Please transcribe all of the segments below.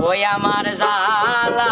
ওই আমার জালা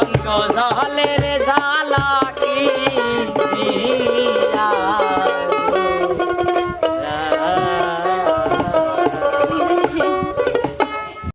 Hanga